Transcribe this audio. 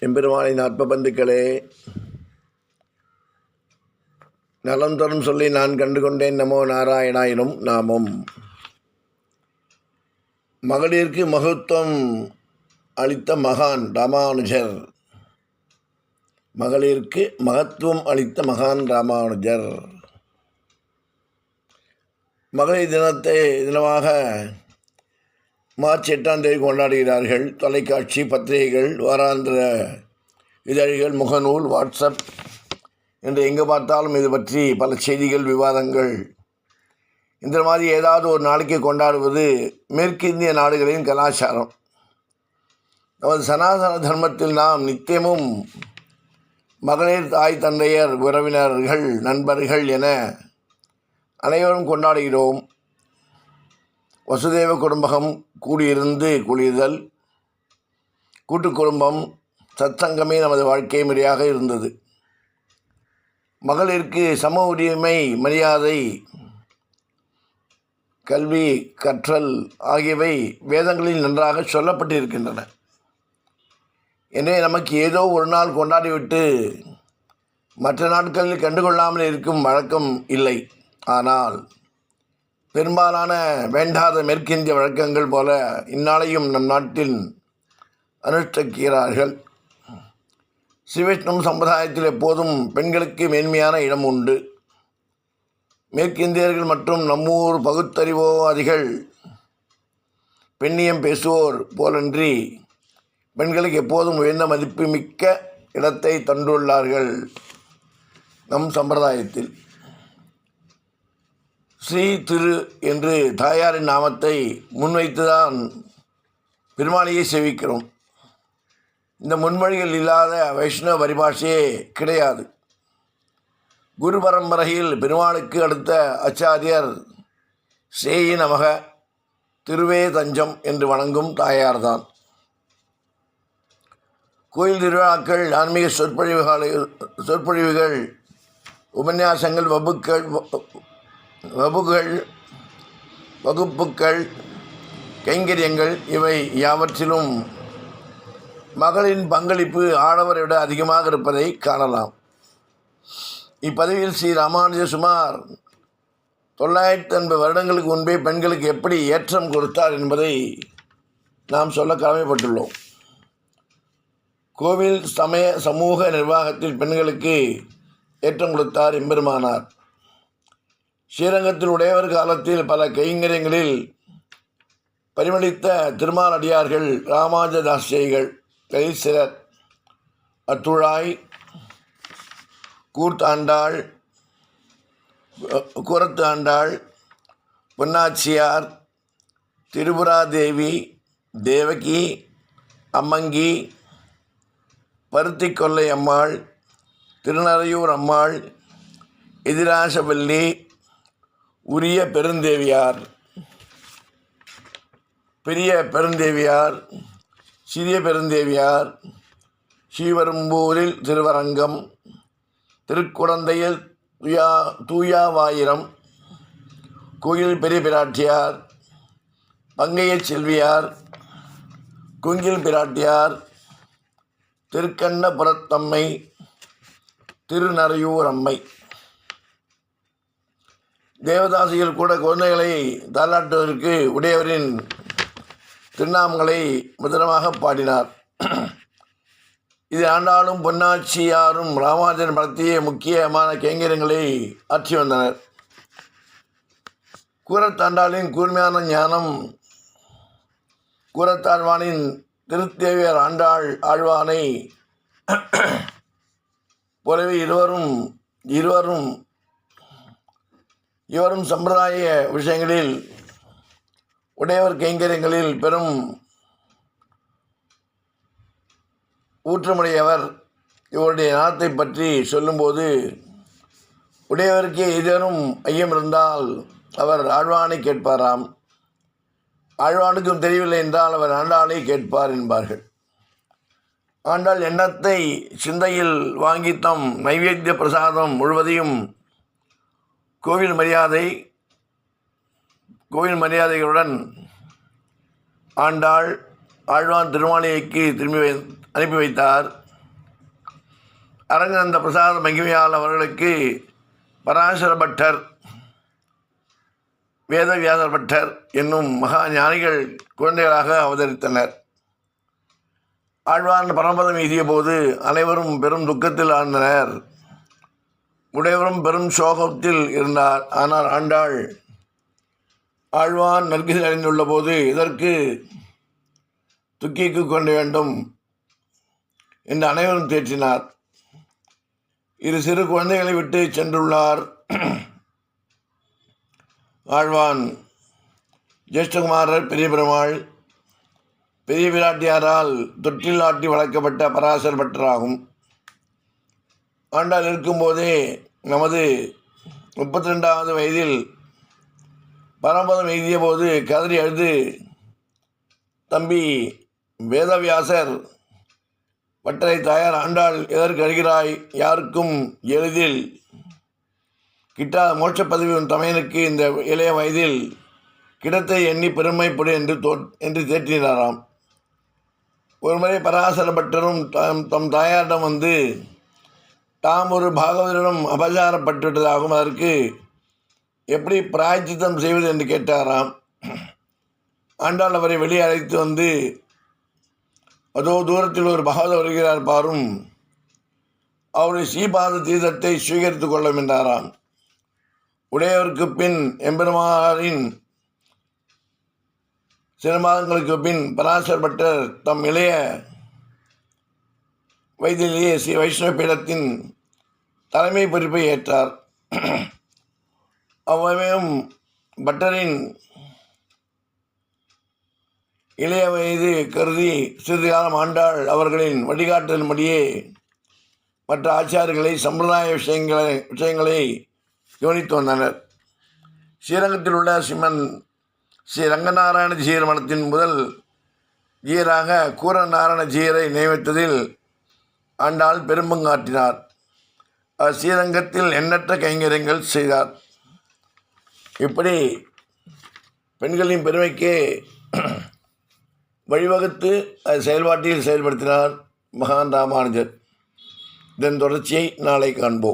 எம்பெருமானின் அற்ப பந்துக்களே நலம் தரும் சொல்லி நான் கண்டுகொண்டேன் நமோ நாராயணாயினும் நாமும். மகளிருக்கு மகத்துவம் அளித்த மகான் ராமானுஜர். மகளிருக்கு மகத்துவம் அளித்த மகான் ராமானுஜர். மகளிர் தினத்தை தினமாக மார்ச் எட்டாம் தேதி கொண்டாடுகிறார்கள். தொலைக்காட்சி பத்திரிகைகள் வாராந்திர இதழ்கள் முகநூல் வாட்ஸ்அப் என்று எங்கே பார்த்தாலும் இது பற்றி பல செய்திகள் விவாதங்கள். இந்த மாதிரி ஏதாவது ஒரு நாளைக்கு கொண்டாடுவது மேற்கிந்திய நாடுகளின் கலாச்சாரம். நமது சனாதன தர்மத்தில் நாம் நித்தியமும் மகளிர் தாய் தந்தையர் உறவினர்கள் நண்பர்கள் என அனைவரும் கொண்டாடுகிறோம். வசுதேவ குடும்பகம் கூடியிருந்து குளிர்தல் கூட்டு குடும்பம் சத்சங்கமே நமது வாழ்க்கை முறையாக இருந்தது. மகளிருக்கு சம உரிமை மரியாதை கல்வி கற்றல் ஆகியவை வேதங்களில் நன்றாக சொல்லப்பட்டிருக்கின்றன. எனவே நமக்கு ஏதோ ஒரு நாள் கொண்டாடிவிட்டு மற்ற நாட்களில் கண்டுகொள்ளாமல் இருக்கும் வழக்கம் இல்லை. ஆனால் பெரும்பாலான வேண்டாத மேற்கிந்திய வழக்கங்கள் போல இந்நாளையும் நம் நாட்டில் அனுஷ்டிக்கிறார்கள். ஸ்ரீவைஷ்ணவ சம்பிரதாயத்தில் எப்போதும் பெண்களுக்கு மேன்மையான இடம் உண்டு. மேற்கிந்தியர்கள் மற்றும் நம்மூர் பகுத்தறிவோவாதிகள் பெண்ணியம் பேசுவோர் போலன்றி பெண்களுக்கு எப்போதும் உயர்ந்த மதிப்புமிக்க இடத்தை தந்துள்ளார்கள் நம் சம்பிரதாயத்தில். ஸ்ரீ திரு என்று தாயாரின் நாமத்தை முன்வைத்துதான் பெருமாளையே சேவிக்கிறோம். இந்த முன்மொழிகள் இல்லாத வைஷ்ணவ பரிபாஷையே கிடையாது. குரு பரம்பரையில் பெருமாளுக்கு அடுத்த ஆச்சாரியர் ஸ்ரேயி நமக திருவே தஞ்சம் என்று வணங்கும் தாயார்தான். கோயில் திருவிழாக்கள் ஆன்மீக சொற்பொழிவுகள் சொற்பொழிவுகள் உபன்யாசங்கள் வகுப்புகள் வகுப்புகள் வகுப்புக்கள் கைங்கரியங்கள் இவை யாவற்றிலும் மகளின் பங்களிப்பு ஆடவரை விட அதிகமாக இருப்பதை காணலாம். இப்பதவியில் ஸ்ரீ ராமானுஜ சுமார் தொள்ளாயிரத்தி ஐம்பது வருடங்களுக்கு முன்பே பெண்களுக்கு எப்படி ஏற்றம் கொடுத்தார் என்பதை நாம் சொல்ல கடமைப்பட்டுள்ளோம். கோவில் சமய சமூக நிர்வாகத்தில் பெண்களுக்கு ஏற்றம் கொடுத்தார் எம்பெருமானார். ஸ்ரீரங்கத்தில் உடையவர் காலத்தில் பல கைங்கரியங்களில் பரிமளித்த திருமாலடியார்கள் ராமாஜதாசிகள் கைசிலர் அத்துழாய் கூர்த்தாண்டாள் கூரத்து ஆண்டாள் பொன்னாச்சியார் திரிபுராதேவி தேவகி அம்மங்கி பருத்தி கொல்லை அம்மாள் திருநறையூர் அம்மாள் எதிராசவல்லி உரிய பெருந்தேவியார். பெரிய பெருந்தேவியார் சிறிய பெருந்தேவியார் ஸ்ரீவரும்பூரில் திருவரங்கம் திருக்குடந்தையில் துயா தூயாவாயிரம் கோயில் பெரிய பிராட்டியார் பங்கைய செல்வியார் குங்கில் பிராட்டியார் திருக்கண்ணபுரத்தம்மை திருநறையூர் அம்மை. தேவதாசிகள் கூட குழந்தைகளை தாளாட்டுவதற்கு உடையவரின் திருநாமங்களை முதலமாக பாடினார். இது ஆண்டாளும் பொன்னாச்சியாரும் ராமானுஜன் படத்திய முக்கியமான கைங்கரியங்களை ஆற்றி வந்தனர். கூரத்தாண்டாளின் கூர்மையான ஞானம் கூரத்தாழ்வானின் திருத்தேவியர் ஆண்டாள் ஆழ்வானை போலவே இருவரும் இருவரும் இவரும் சம்பிரதாய விஷயங்களில் உடையவர் கைங்கரியங்களில் பெரும் ஊற்றமுடையவர். இவருடைய நலத்தை பற்றி சொல்லும்போது உடையவருக்கு ஏதேனும் ஐயம் இருந்தால் அவர் ஆழ்வானை கேட்பாராம். ஆழ்வானுக்கும் தெரியவில்லை என்றால் அவர் ஆண்டாளை கேட்பார் என்பார்கள். ஆண்டாள் எண்ணத்தை சிந்தையில் வாங்கி தம் நைவேத்திய பிரசாதம் முழுவதையும் கோவில் மரியாதை கோவில் மரியாதைகளுடன் ஆண்டாள் ஆழ்வான் திருமாலைக்கு திரும்பி வை அனுப்பி வைத்தார். அரங்கநந்த பிரசாத மகிமையால் அவர்களுக்கு பராசர பட்டர் வேதவியாசர் பட்டர் என்னும் மகா ஞானிகள் குழந்தைகளாக அவதரித்தனர். ஆழ்வான் பரமபதம் எய்திய போது அனைவரும் பெரும் துக்கத்தில் ஆழ்ந்தனர். உடையவரும் பெரும் சோகத்தில் இருந்தார். ஆனால் ஆண்டாள் ஆழ்வான் நற்கதி அறிந்துள்ள போது இதற்கு துக்கிக்கு கொண்டு வேண்டும் என்று அனைவரும் தேற்றினார். இரு சிறு குழந்தைகளை விட்டு சென்றுள்ளார். ஆழ்வான் ஜேஷ்டகுமாரர் பெரிய பெருமாள் பெரிய விராட்டியாரால் தொட்டில் ஆட்டி வளர்க்கப்பட்ட பராசர் பட்டராகும் ஆண்டாள் இருக்கும்போதே நமது முப்பத்தி ரெண்டாவது வயதில் பரமபதம் எழுதிய போது கதறி அழுது தம்பி வேதவியாசர் பட்டரை தாயார் ஆண்டாள் எதற்கு அழுகிறாய்? யாருக்கும் எளிதில் கிட்டாத மோட்ச பதவி உன் தமையனுக்கு இந்த இளைய வயதில் கிடத்தை எண்ணி பெருமைப்படு என்று தோ என்று தேற்றினாராம். ஒருமுறை பராசர பட்டரும் தம் தம் தாயாரிடம் வந்து தாம் ஒரு பாகவதரிடம் அபச்சாரப்பட்டுவிட்டதாகவும் அதற்கு எப்படி பிராய்ச்சித்தம் செய்வது என்று கேட்டாராம். ஆண்டாள் அவரை வெளியே அழைத்து வந்து அதோ தூரத்தில் ஒரு பகவதர் வருகிறார் பாரும். அவருடைய ஸ்ரீபாத தீர்த்தத்தை சுவீகரித்துக் கொள்ளும் என்றாராம். உடையவருக்கு பின் எம்பெருமாரின் சில மாதங்களுக்கு பின் பராசர் பட்டர் தம் இளைய வயதிலேயே ஸ்ரீ வைஷ்ணவ பீடத்தின் தலைமை பொறுப்பை ஏற்றார். அவ்வமையும் பட்டரின் இளைய வயது கருதி சிறிது காலம் ஆண்டாள் அவர்களின் வழிகாட்டலின்படியே மற்ற ஆச்சாரர்களை சம்பிரதாய விஷயங்களை விஷயங்களை கவனித்து வந்தனர். ஸ்ரீரங்கத்தில் உள்ள சிம்மன் ஸ்ரீ ரங்கநாராயண ஜீயர் மடத்தின் முதல் ஜீயராக கூர நாராயண ஜீயரை நியமித்ததில் ஆண்டாள் பெரும்பங்காற்றினார் ஸ்ரீரங்கத்தில் எண்ணற்ற கைங்கரியங்கள் செய்தார். இப்படி பெண்களின் பெருமைக்கு வழிவகுத்து அது செயல்பாட்டில் செயல்படுத்தினார் மகான் ராமானுஜர். இதன் தொடர்ச்சியை நாளை காண்போம்.